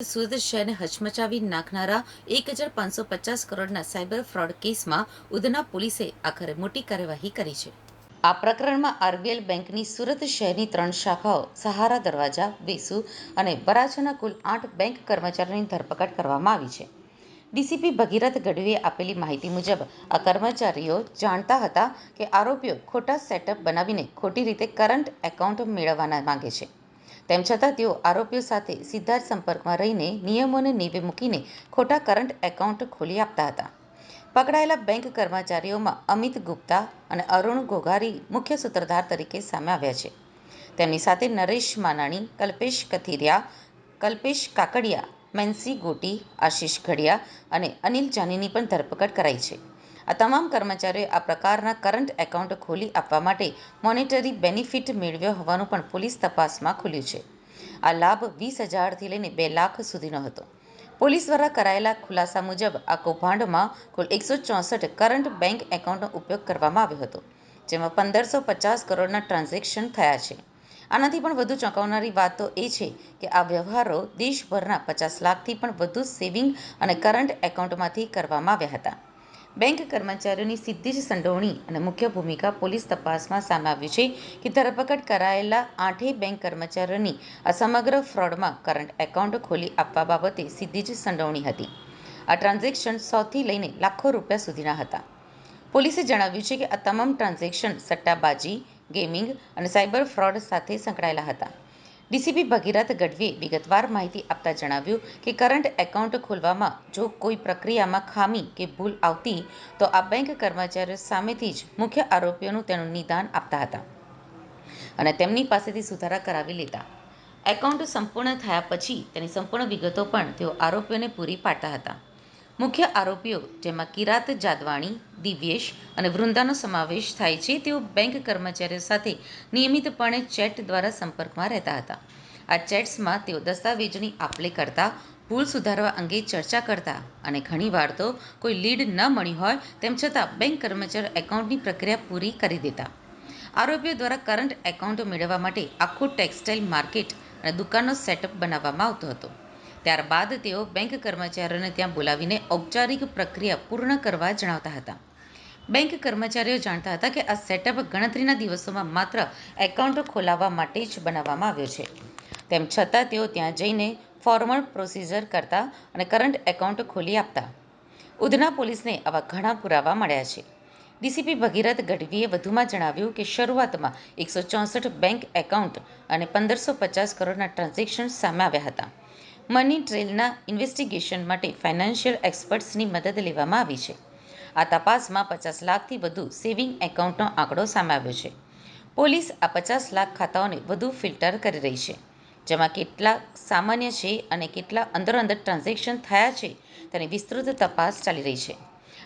સુરત શહેરને હચમચાવી નાખનારા એક હજાર પાંચસો પચાસ કરોડના સાયબર ફ્રોડ કેસમાં ઉધના પોલીસે આખરે મોટી કાર્યવાહી કરી છે. આ પ્રકરણમાં આરબીએલ બેંકની સુરત શહેરની ત્રણ શાખાઓ, સહારા દરવાજા વેસુ અને વરાછાના કુલ આઠ બેંક કર્મચારીઓની ધરપકડ કરવામાં આવી છે. ડીસીપી ભગીરથ ગઢવીએ આપેલી માહિતી મુજબ, આ કર્મચારીઓ જાણતા હતા કે આરોપીઓ ખોટા સેટઅપ બનાવીને ખોટી રીતે કરંટ એકાઉન્ટ મેળવવાના માંગે છે. તેમ છતાં તેઓ આરોપીઓ સાથે સીધા સંપર્કમાં રહીને નિયમોને નીવે મૂકીને ખોટા કરંટ એકાઉન્ટ ખોલી આપતા હતા. પકડાયેલા બેંક કર્મચારીઓમાં અમિત ગુપ્તા અને અરુણ ઘોઘારી મુખ્ય સૂત્રધાર તરીકે સામે આવ્યા છે. તેમની સાથે નરેશ માનાણી, કલ્પેશ કથિરિયા, કલ્પેશ કાકડિયા, મેન્સી ગોટી, આશિષ ઘડિયા અને અનિલ જાનીની પણ ધરપકડ કરાઈ છે. આ તમામ કર્મચારીઓએ આ પ્રકારના કરંટ એકાઉન્ટ ખોલી આપવા માટે મોનેટરી બેનિફિટ મેળવ્યો હોવાનું પણ પોલીસ તપાસમાં ખુલ્યું છે. આ લાભ વીસ હજારથી લઈને બે લાખ સુધીનો હતો. પોલીસ દ્વારા કરાયેલા ખુલાસા મુજબ આ કૌભાંડમાં કુલ એકસો ચોસઠ કરંટ બેંક એકાઉન્ટનો ઉપયોગ કરવામાં આવ્યો હતો, જેમાં પંદરસો પચાસ કરોડના ટ્રાન્ઝેક્શન થયા છે. આનાથી પણ વધુ ચોંકાવનારી વાત તો એ છે કે આ વ્યવહારો દેશભરના પચાસ લાખથી પણ વધુ સેવિંગ અને કરંટ એકાઉન્ટમાંથી કરવામાં આવ્યા હતા. બેંક કર્મચારીઓની સીધી જ સંડોવણી અને મુખ્ય ભૂમિકા પોલીસ તપાસમાં સામે આવ્યું છે કે ધરપકડ કરાયેલા આઠેય બેંક કર્મચારીઓની આ સમગ્ર ફ્રોડમાં કરંટ એકાઉન્ટ ખોલી આપવા બાબતે સીધી જ સંડોવણી હતી. આ ટ્રાન્ઝેક્શન સોથી લઈને લાખો રૂપિયા સુધીના હતા. પોલીસે જણાવ્યું છે કે આ તમામ ટ્રાન્ઝેક્શન સટ્ટાબાજી, ગેમિંગ અને સાયબર ફ્રોડ સાથે સંકળાયેલા હતા. ડીસીપી ભગીરથ ગઢવીએ વિગતવાર માહિતી આપતા જણાવ્યું કે કરંટ એકાઉન્ટ ખોલવામાં જો કોઈ પ્રક્રિયામાં ખામી કે ભૂલ આવતી, તો આ બેંક કર્મચારીઓ સામેથી જ મુખ્ય આરોપીઓનું તેનું નિદાન આપતા હતા અને તેમની પાસેથી સુધારા કરાવી લેતા. એકાઉન્ટ સંપૂર્ણ થયા પછી તેની સંપૂર્ણ વિગતો પણ તેઓ આરોપીઓને પૂરી પાડતા હતા. મુખ્ય આરોપીઓ જેમાં કિરાત જાદવાણી, દિવ્યેશ અને વૃંદાનો સમાવેશ થાય છે, તેઓ બેંક કર્મચારીઓ સાથે નિયમિતપણે ચેટ દ્વારા સંપર્કમાં રહેતા હતા. આ ચેટ્સમાં તેઓ દસ્તાવેજોની આપલે કરતા, ભૂલ સુધારવા અંગે ચર્ચા કરતા અને ઘણીવાર તો કોઈ લીડ ન મળી હોય તેમ છતાં બેંક કર્મચારીઓ એકાઉન્ટની પ્રક્રિયા પૂરી કરી દેતા. આરોપીઓ દ્વારા કરંટ એકાઉન્ટ મેળવવા માટે આખું ટેક્સટાઇલ માર્કેટ અને દુકાનનો સેટઅપ બનાવવામાં આવતો હતો. ત્યારબાદ તેઓ બેંક કર્મચારીઓને ત્યાં બોલાવીને ઔપચારિક પ્રક્રિયા પૂર્ણ કરવા જણાવતા હતા. બેંક કર્મચારીઓ જાણતા હતા કે આ સેટઅપ ગણતરીના દિવસોમાં માત્ર એકાઉન્ટ ખોલાવવા માટે જ બનાવવામાં આવ્યો છે. તેમ છતાં તેઓ ત્યાં જઈને ફોર્મલ પ્રોસિજર કરતા અને કરંટ એકાઉન્ટ ખોલી આપતા. ઉધના પોલીસને આવા ઘણા પુરાવા મળ્યા છે. ડીસીપી ભગીરથ ગઢવીએ વધુમાં જણાવ્યું કે શરૂઆતમાં એકસો ચોસઠ બેંક એકાઉન્ટ અને પંદરસો પચાસ કરોડના ટ્રાન્ઝેક્શન સામે આવ્યા હતા. મની ટ્રેલના ઇન્વેસ્ટિગેશન માટે ફાઇનાન્શિયલ એક્સપર્ટ્સની મદદ લેવામાં આવી છે. આ તપાસમાં પચાસ લાખથી વધુ સેવિંગ એકાઉન્ટનો આંકડો સામે છે. પોલીસ આ પચાસ લાખ ખાતાઓને વધુ ફિલ્ટર કરી રહી છે. જેમાં કેટલા સામાન્ય છે અને કેટલા અંદરોઅંદર ટ્રાન્ઝેક્શન થયા છે તેની વિસ્તૃત તપાસ ચાલી રહી છે.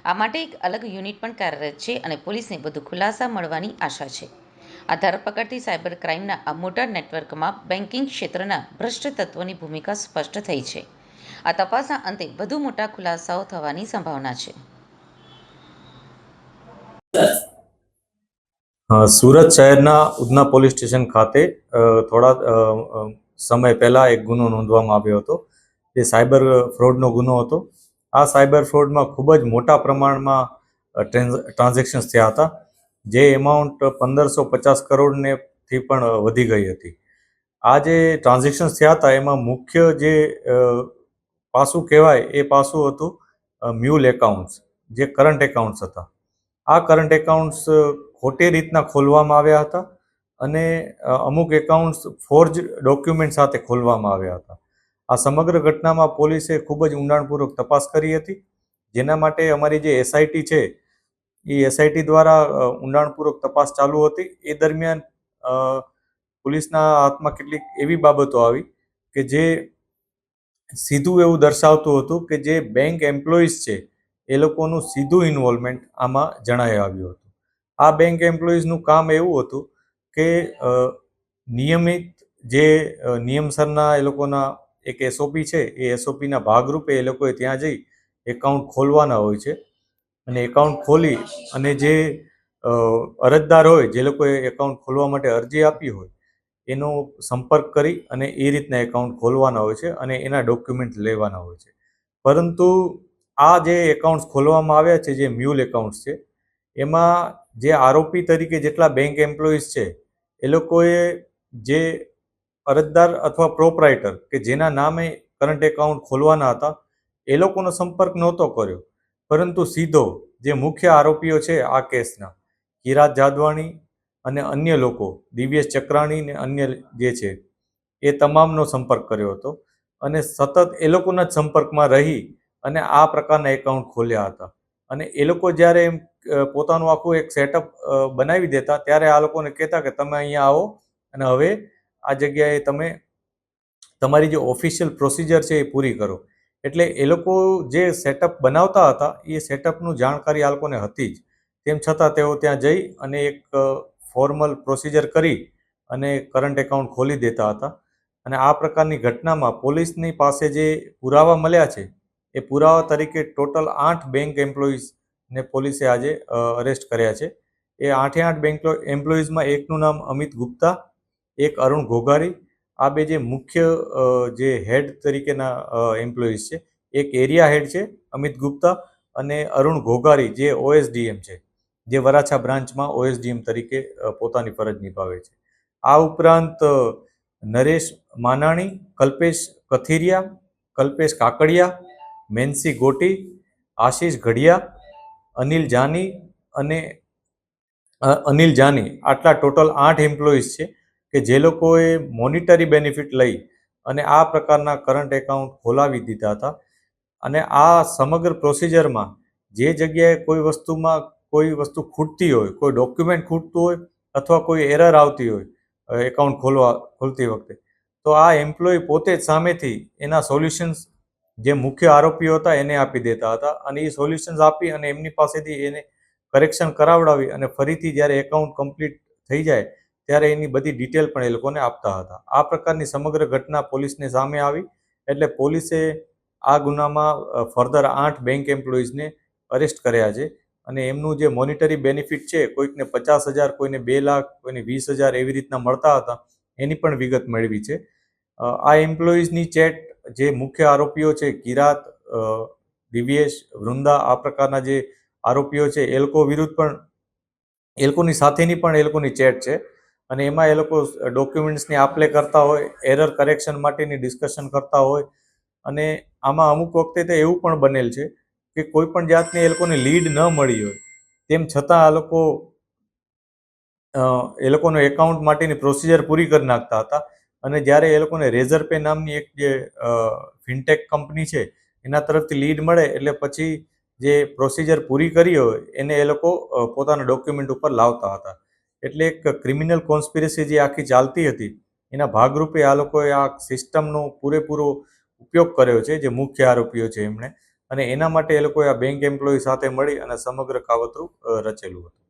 આ માટે એક અલગ યુનિટ પણ કાર્યરત છે અને પોલીસને વધુ ખુલાસા મળવાની આશા છે. આ ધરપકડથી સાયબર ક્રાઇમના મોટા નેટવર્કમાં બેન્કિંગ ક્ષેત્રના ભ્રષ્ટ તત્વોની ભૂમિકા સ્પષ્ટ થઈ છે. આ તપાસના અંતે વધુ મોટા ખુલાસાઓ થવાની સંભાવના છે. સુરત શહેરના ઉધના પોલીસ સ્ટેશન ખાતે થોડા સમય પહેલા એક ગુનો નોંધવામાં આવ્યો હતો. જે સાયબર ફ્રોડનો ગુનો હતો. આ સાયબર ફ્રોડમાં ખૂબ જ મોટા પ્રમાણમાં ટ્રાન્ઝેક્શન્સ થયા હતા. જે એમાઉન્ટ પંદરસો પચાસ કરોડને થી પણ વધી ગઈ હતી. આ જે ટ્રાન્ઝેક્શન્સ થયા હતા, એમાં મુખ્ય જે પાસું કહેવાય એ પાસું હતું મ્યુલ એકાઉન્ટ્સ જે કરંટ એકાઉન્ટ્સ હતા. આ કરંટ એકાઉન્ટ્સ ખોટી રીતના ખોલવામાં આવ્યા હતા અને અમુક એકાઉન્ટ્સ ફોર્જ ડોક્યુમેન્ટ સાથે ખોલવામાં આવ્યા હતા. આ સમગ્ર ઘટનામાં પોલીસે ખૂબ જ ઊંડાણપૂર્વક તપાસ કરી હતી. જેના માટે અમારી જે એસઆઈટી છે એ એસઆઈટી દ્વારા ઊંડાણપૂર્વક તપાસ ચાલુ હતી. એ દરમિયાન પોલીસના હાથમાં કેટલીક એવી બાબતો આવી કે જે સીધું એવું દર્શાવતું હતું કે જે બેંક એમ્પ્લોઈઝ છે, એ લોકોનું સીધું ઇન્વોલ્વમેન્ટ આમાં જણાઈ આવ્યું હતું. આ બેંક એમ્પ્લોઈઝનું કામ એવું હતું કે નિયમિત જે નિયમસરના એ લોકોના એક એસઓપી છે, એ એસઓપીના ભાગરૂપે એ લોકોએ ત્યાં જઈ એકાઉન્ટ ખોલવાના હોય છે. અને એકાઉન્ટ ખોલી અને જે અરજદાર હોય, જે લોકોએ એકાઉન્ટ ખોલવા માટે અરજી આપી હોય, એનો સંપર્ક કરી અને એ રીતના એકાઉન્ટ ખોલવાના હોય છે અને એના ડોક્યુમેન્ટ લેવાના હોય છે. પરંતુ આ જે એકાઉન્ટ્સ ખોલવામાં આવ્યા છે, જે મ્યુલ એકાઉન્ટ્સ છે, એમાં જે આરોપી તરીકે જેટલા બેંક એમ્પ્લોઈઝ છે, એ લોકોએ જે અરજદાર અથવા પ્રોપરાઇટર કે જેના નામે કરંટ એકાઉન્ટ ખોલવાના હતા, એ લોકોનો સંપર્ક નહોતો કર્યો. પરંતુ સીધો જે મુખ્ય આરોપીઓ છે આ કેસના કિરાત જાદવાણી અને અન્ય લોકો, દિવ્યેશ ચક્રાણી ને અન્ય જે છે, એ તમામનો સંપર્ક કર્યો હતો અને સતત એ લોકોના જ સંપર્કમાં રહી અને આ પ્રકારના એકાઉન્ટ ખોલ્યા હતા. અને એ લોકો જ્યારે એમ પોતાનું આખું એક સેટઅપ બનાવી દેતા ત્યારે આ લોકોને કહેતા કે તમે અહીંયા આવો અને હવે આ જગ્યાએ તમે તમારી જે ઓફિશિયલ પ્રોસિજર છે એ પૂરી કરો. એટલે એ લોકો જે સેટઅપ બનાવતા હતા, એ સેટઅપનું જાણકારી આ લોકોને હતી જ. તેમ છતાં તેઓ ત્યાં જઈ અને એક ફોર્મલ પ્રોસિજર કરી અને કરંટ એકાઉન્ટ ખોલી દેતા હતા. અને આ પ્રકારની ઘટનામાં પોલીસની પાસે જે પુરાવા મળ્યા છે, એ પુરાવા તરીકે ટોટલ આઠ બેંક એમ્પ્લોઈઝને પોલીસે આજે અરેસ્ટ કર્યા છે. એ આઠે આઠ બેંક એમ્પ્લોઈઝમાં એકનું નામ અમિત ગુપ્તા, એક અરુણ ઘોઘારી આ બે જે મુખ્ય જે હેડ તરીકેના એમ્પ્લોઈઝ છે, એક એરિયા હેડ છે, અમિત ગુપ્તા અને અરુણ ઘોઘારી, જે ઓએસડીએમ છે, જે વરાછા બ્રાન્ચમાં ઓએસડીએમ તરીકે પોતાની ફરજ નિભાવે છે. આ ઉપરાંત નરેશ માનાણી, કલ્પેશ કથિરિયા, કલ્પેશ કાકડિયા, મેન્સી ગોટી, આશીષ ઘડિયા, અનિલ જાની અને અનિલ જાની, આટલા ટોટલ આઠ એમ્પ્લોઈઝ છે. કે જે લોકોએ મોનિટરી બેનિફિટ લઈ અને આ પ્રકારના કરંટ એકાઉન્ટ ખોલાવી દીધા હતા. અને આ સમગ્ર પ્રોસિજરમાં જે જગ્યાએ કોઈ વસ્તુમાં કોઈ વસ્તુ ખૂટતી હોય, કોઈ ડોક્યુમેન્ટ ખૂટતું હોય અથવા કોઈ એરર આવતી હોય એકાઉન્ટ ખોલવા, ખોલતી વખતે, તો આ એમ્પ્લોય પોતે જ સામેથી એના સોલ્યુશન્સ જે મુખ્ય આરોપીઓ હતા એને આપી દેતા હતા અને એ સોલ્યુશન્સ આપી અને એમની પાસેથી એને કરેક્શન કરાવડાવી અને ફરીથી જ્યારે એકાઉન્ટ કમ્પ્લીટ થઈ જાય ત્યારે એની બધી ડિટેલ પણ એ લોકોને આપતા હતા. આ પ્રકારની સમગ્ર ઘટના પોલીસને સામે આવી, એટલે પોલીસે આ ગુનામાં ફર્ધર આઠ બેંક એમ્પ્લોઈઝને અરેસ્ટ કર્યા છે. અને એમનું જે મોનિટરી બેનિફિટ છે, કોઈકને પચાસ હજાર, કોઈને બે લાખ, કોઈને વીસ હજાર એવી રીતના મળતા હતા, એની પણ વિગત મેળવી છે. આ એમ્પ્લોઈઝની ચેટ જે મુખ્ય આરોપીઓ છે, કિરાત દિવ્યેશ, વૃંદા, આ પ્રકારના જે આરોપીઓ છે, એ લોકો વિરુદ્ધ પણ, એ લોકોની સાથેની પણ એ લોકોની ચેટ છે. અને એમાં એ લોકો ડોક્યુમેન્ટ્સની આપલે કરતા હોય એરર કરેક્શન માટેની ડિસ્કશન કરતા હોય. અને આમાં અમુક વખતે તો એવું પણ બનેલ છે કે કોઈ પણ જાતની એ લોકોને લીડ ન મળી હોય, તેમ છતાં આ લોકો એ લોકોનો એકાઉન્ટ માટેની પ્રોસિજર પૂરી કરી નાખતા હતા. અને જ્યારે એ લોકોને રેઝર પે નામની એક જે ફિનટેક કંપની છે, એના તરફથી લીડ મળે એટલે પછી જે પ્રોસિજર પૂરી કરી હોય, એને એ લોકો પોતાના ડોક્યુમેન્ટ ઉપર લાવતા હતા. એટલે એક ક્રિમિનલ કોન્સ્પિરસી જે આખી ચાલતી હતી, એના ભાગરૂપે આ લોકોએ આ સિસ્ટમનો પૂરેપૂરો ઉપયોગ કર્યો છે, જે મુખ્ય આરોપીઓ છે એમણે. અને એના માટે એ લોકોએ આ બેંક એમ્પ્લોય સાથે મળી અને સમગ્ર કાવતરું રચેલું હતું.